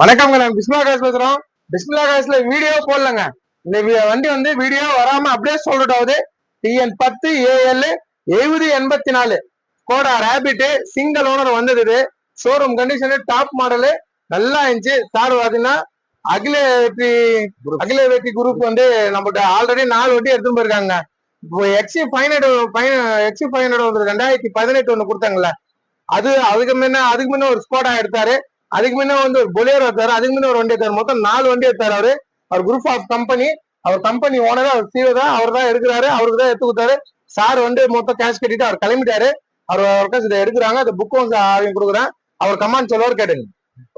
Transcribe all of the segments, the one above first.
வணக்கம்ங்க நான் பிஸ்மிலா காசு பேசுறோம். பிஸ்மிலா காசுல வீடியோ போடலங்க. இந்த வண்டி வந்து வீடியோ வராம அப்படியே சொல்லிட்டாவது டிஎன் பத்து ஏஎல் எழுபது எண்பத்தி நாலு கோடா ரேபிட் சிங்கிள் ஓனர் வந்தது ஷோரூம் கண்டிஷனு டாப் மாடலு நல்லா இருந்துச்சு. சார் பாத்தீங்கன்னா அகில வெற்றி அகில வெற்றி குரூப் வந்து நம்மகிட்ட ஆல்ரெடி நாலு வண்டி எடுத்துட்டு போயிருக்காங்க. இப்போ XE five hundred XE five hundred வந்து ரெண்டாயிரத்தி பதினெட்டு ஒன்று கொடுத்தாங்கல்ல. அது அதுக்கு முன்ன அதுக்கு முன்ன ஒரு ஸ்கோடா எடுத்தாரு. அதுக்கு முன்ன வந்து ஒரு பொலேரோ எடுத்தாரு அதுக்கு முன்ன ஒரு வண்டி எடுத்தாரு மொத்தம் நாலு வண்டி எடுத்தாரு அவரு. அவர் குரூப் ஆஃப் கம்பெனி அவர் கம்பெனி ஓனர் அவர் சிஓ தான் அவர் தான் எடுக்கிறாரு அவருக்கு தான் எடுத்து கொடுத்தாரு. சார் வந்து மொத்தம் கேஷ் கட்டிட்டு அவர் கிளம்பிட்டாரு. அவர் அவருக்கு இதை எடுக்கிறாங்க அந்த புக் வந்து அவங்க கொடுக்குறேன். அவர் கமாண்ட் சொல்லுவார் கேட்டுங்க.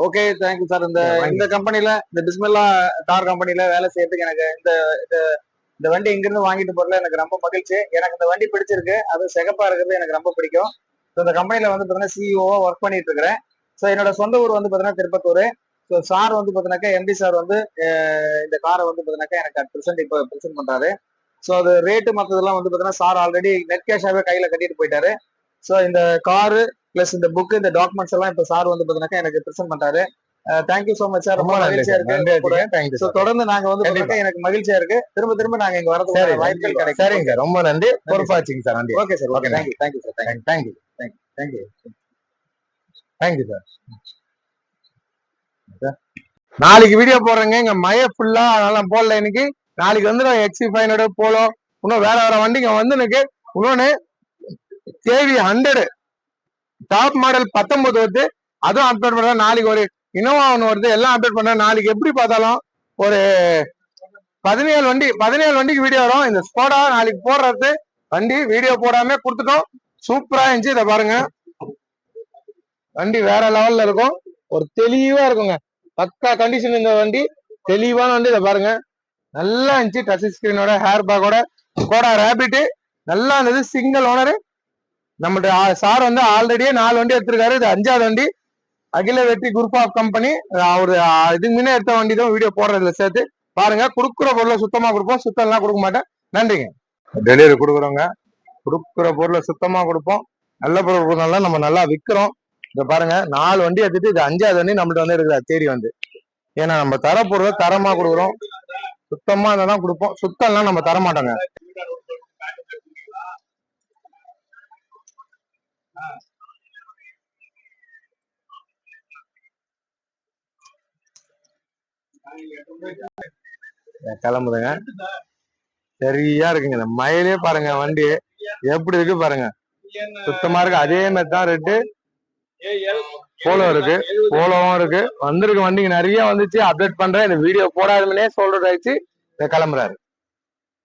ஓகே தேங்க்யூ சார் இந்த இந்த கம்பெனில இந்த பிஸ்மில்லா கார் கம்பெனில வேலை செய்யறதுக்கு எனக்கு இந்த இந்த- வண்டி இங்கிருந்து வாங்கிட்டு போறதுல எனக்கு ரொம்ப மகிழ்ச்சி. எனக்கு இந்த வண்டி பிடிச்சிருக்கு. அது சிகப்பா இருக்கிறது எனக்கு ரொம்ப பிடிக்கும். இந்த கம்பெனில வந்து பார்த்தீங்கன்னா சிஇஓவா ஒர்க் பண்ணிட்டு இருக்கிறேன். ஸோ என்னோட சொந்த ஊர் வந்து பார்த்தீங்கன்னா திருப்பத்தூர். ஸோ சார் வந்து பார்த்தீங்கன்னாக்கா எம்டி சார் வந்து இந்த காரை வந்து பார்த்தீங்கன்னாக்கா எனக்கு அட் ப்ரெசென்ட் இப்போ ப்ரெசென்ட் பண்றாரு. ஸோ அது ரேட்டு மற்றதெல்லாம் வந்து பார்த்தீங்கன்னா சார் ஆல்ரெடி நெட் கேஷாவே கையில கட்டிட்டு போயிட்டாரு. ஸோ இந்த காரு பிளஸ் இந்த புக் இந்த டாக்குமெண்ட்ஸ் எல்லாம் இப்போ சார் வந்து பார்த்தீங்கன்னாக்கா எனக்கு ப்ரெசென்ட் பண்றாரு. தேங்க்யூ ஸோ மச் சார் ரொம்ப மகிழ்ச்சியா இருக்கு. ஸோ தொடர்ந்து நாங்க வந்து எனக்கு மகிழ்ச்சியா இருக்கு. திரும்ப திரும்ப நாங்க இங்க வரதுக்கு வாய்ப்புகள் கிடைக்கும். சரிங்க சார் ரொம்ப நன்றி. பொறுப்பாச்சுங்க சார் நன்றி. Okay sir okay thank you thank you sir thank you thank you thank you thank you sir நாளைக்கு வீடியோ போடுறேங்க. இங்க மழை ஃபுல்லா அதனால போடல இன்னைக்கு. நாளைக்கு வந்து எக்ஸி ஃபைனோட ஹண்ட்ரட் போலோ இன்னும் வேற வேற வண்டிங்க வந்து எனக்கு இன்னொன்னு கேவி ஹண்ட்ரடு டாப் மாடல் பத்தொன்பது வருது. அதுவும் அப்டேட் பண்றேன். நாளைக்கு ஒரு இனோவா ஒன்று வருது. எல்லாம் அப்டேட் பண்றேன். நாளைக்கு எப்படி பார்த்தாலும் ஒரு பதினேழு வண்டி பதினேழு வண்டிக்கு வீடியோ வரும். இந்த ஸ்கோடா நாளைக்கு போடுறது. வண்டி வீடியோ போடாம கொடுத்துட்டோம். சூப்பரா இருந்துச்சு. இதை பாருங்க. வண்டி வேற லெவல்ல இருக்கும். ஒரு தெளிவா இருக்குங்க. பக்கா கண்டிஷன் இந்த வண்டி தெளிவான வண்டி இதை பாருங்க. நல்லா இருந்துச்சு டச் ஸ்கிரீனோட ஹேர் பேக்கோட கோடா ரேபிட் நல்லா இருந்தது. சிங்கிள் ஓனர் நம்மளுடைய சார் வந்து ஆல்ரெடியே நாலு வண்டி எடுத்திருக்காரு. இது அஞ்சாவது வண்டி. அகில வெற்றி குரூப் ஆஃப் கம்பெனி அவரு இதுக்கு முன்னே எடுத்த வண்டி தான் வீடியோ போடுறதுல சேர்த்து. பாருங்க கொடுக்குற பொருளை சுத்தமா கொடுப்போம். சுத்தம்லாம் கொடுக்க மாட்டேன். நன்றிங்க. டெலிவரி கொடுக்குறோங்க கொடுக்குற பொருளை சுத்தமா கொடுப்போம். நல்ல பொருள் கொடுக்கறதுனால நம்ம நல்லா விற்கிறோம் இத பாருங்க நாலு வண்டி எடுத்துட்டு இது அஞ்சாவது வண்டி நம்மள்ட்ட வந்து இருக்குதா தேடி வந்து. ஏன்னா நம்ம தர பொருளை தரமா கொடுக்குறோம். சுத்தமா தான் கொடுப்போம். சுத்தம்லாம் நம்ம தர மாட்டோங்க. கிளம்புதுங்க. சரியா இருக்குங்க. இந்த மயிலே பாருங்க வண்டி. எப்படி இருக்கு பாருங்க. சுத்தமா இருக்கு. அதே மாதிரி தான் ரெட்டு. போலோ இருக்கு. போலோவும் இருக்கு. வந்திருக்கு வண்டிங்க நிறைய வந்துச்சு. அப்டேட் பண்றேன். இந்த வீடியோ போடாதுன்னே சொல்றது ஆயிடுச்சு இதை கிளம்புறாரு.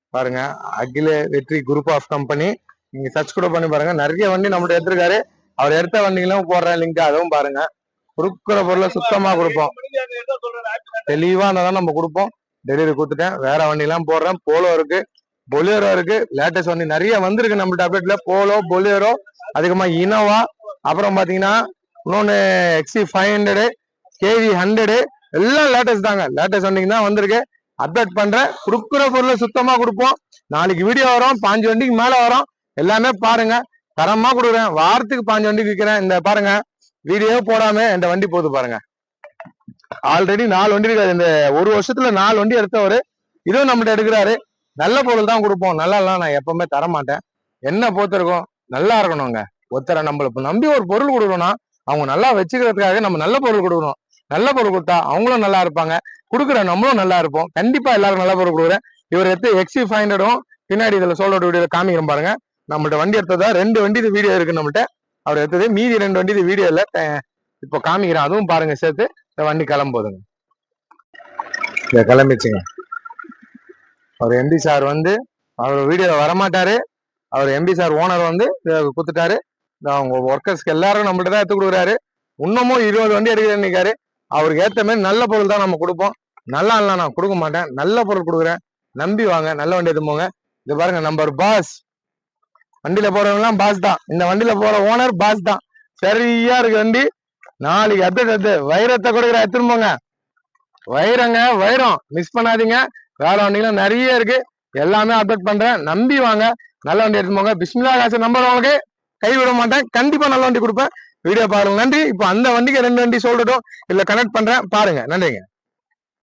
பாருங்க. Akila Vetri group of company நீங்க சர்ச் கூட பண்ணி பாருங்க. நிறைய வண்டி நம்மகிட்ட எடுத்திருக்காரு. அவர் எடுத்த வண்டிகளும் போடுறேன் லிங்க் அதுவும் பாருங்க. கொடுக்குற பொருளை சுத்தமா கொடுப்போம். தெளிவா இருந்தா நம்ம கொடுப்போம். டெலிவரி கொடுத்துட்டேன். வேற வண்டி எல்லாம் போடுறேன். போலோ இருக்கு. பொலியரோ இருக்கு. லேட்டஸ்ட் வண்டி நிறைய வந்திருக்கு நம்மள்ட்ட அப்டேட்ல போலோ பொலியரோ அதிகமா இனோவா அப்புறம் பார்த்தீங்கன்னா இன்னொன்று XE five hundred KV hundred எல்லாம் லேட்டஸ்ட் தாங்க. லேட்டஸ்ட் வண்டிங்க தான் வந்திருக்கு. அப்டேட் பண்ணுறேன் கொடுக்குற பொருளை சுத்தமாக கொடுப்போம். நாளைக்கு வீடியோ வரும் பாஞ்சு வண்டிக்கு மேலே வரும். எல்லாமே பாருங்க. தரமாக கொடுக்குறேன். வாரத்துக்கு பாஞ்சு வண்டிக்கு விற்கிறேன் இந்த பாருங்க. வீடியோ போடாம இந்த வண்டி போகுது பாருங்க. ஆல்ரெடி நாலு வண்டி இருக்காது இந்த ஒரு வருஷத்துல நாலு வண்டி எடுத்தவர் இதுவும் நம்மகிட்ட எடுக்கிறாரு. நல்ல பொருள் தான் கொடுப்போம். நல்லா நான் எப்பவுமே தர மாட்டேன் என்ன பொறுத்திருக்கோம்? நல்லா இருக்கணுங்க. ஒருத்தரை நம்மள நம்பி ஒரு பொருள் கொடுக்கணும்னா அவங்க நல்லா வச்சுக்கிறதுக்காக நம்ம நல்ல பொருள் கொடுக்கணும். நல்ல பொருள் கொடுத்தா அவங்களும் நல்லா இருப்பாங்க. கொடுக்குற நம்மளும் நல்லா இருப்போம். கண்டிப்பா எல்லாரும் நல்ல பொருள் கொடுக்குறேன். இவர் எடுத்து எக்ஸி ஃபைவ் ஹண்ட்ரடும் பின்னாடி இதுல சோலோட வீடியோ காமிக்கிறோம் பாருங்க. நம்மள்ட்ட வண்டி எடுத்ததா? ரெண்டு வண்டி இது வீடியோ இருக்கு நம்மள்ட்ட. அவர் எடுத்தது மீதி ரெண்டு வண்டி இது வீடியோ இப்போ காமிக்கிறேன். அதுவும் பாருங்க சேர்த்து. இந்த வண்டி கிளம்புதுங்க. இதை கிளம்பிச்சுங்க. அவர் எம்பி சார் வந்து அவர் வீடியோ வரமாட்டாரு. அவர் எம்பி சார் ஓனர் வந்து குத்துட்டாரு. அவங்க ஒர்க்கர்ஸ்க்கு எல்லாரும் நம்மகிட்ட தான் எடுத்து கொடுக்குறாரு. இன்னமும் இருபது வண்டி எடுக்கிறேன்னு நிக்காரு அவருக்கு ஏற்ற மாதிரி நல்ல பொருள் தான் நம்ம கொடுப்போம். நல்லா இல்லை நான் கொடுக்க மாட்டேன். நல்ல பொருள் கொடுக்குறேன். நம்பி வாங்க. நல்ல வண்டி எடுத்து போங்க. இது பாருங்க நம்பர் பாஸ் வண்டியில போறவங்கலாம் பாஸ் தான். இந்த வண்டியில போற ஓனர் பாஸ் தான். சரியா இருக்கு வண்டி. நாளைக்கு அப்டேட் எடுத்து வைரத்தை கொடுக்குற எடுத்துன்னு போங்க. வைரங்க வைரம். மிஸ் பண்ணாதீங்க. வேற வண்டிகளும் நிறைய இருக்கு. எல்லாமே அப்டேட் பண்றேன். நம்பி வாங்க. நல்ல வண்டி எடுத்து போங்க. பிஸ்மிலா காசு நம்பர் உங்களுக்கு. கைவிட மாட்டேன். கண்டிப்பா நல்ல வண்டி கொடுப்பேன். வீடியோ பாருங்க. நன்றி. இப்போ அந்த வண்டிக்கு ரெண்டு வண்டி சொல்றதும் இல்ல கனெக்ட் பண்றேன். பாருங்க. நன்றிங்க.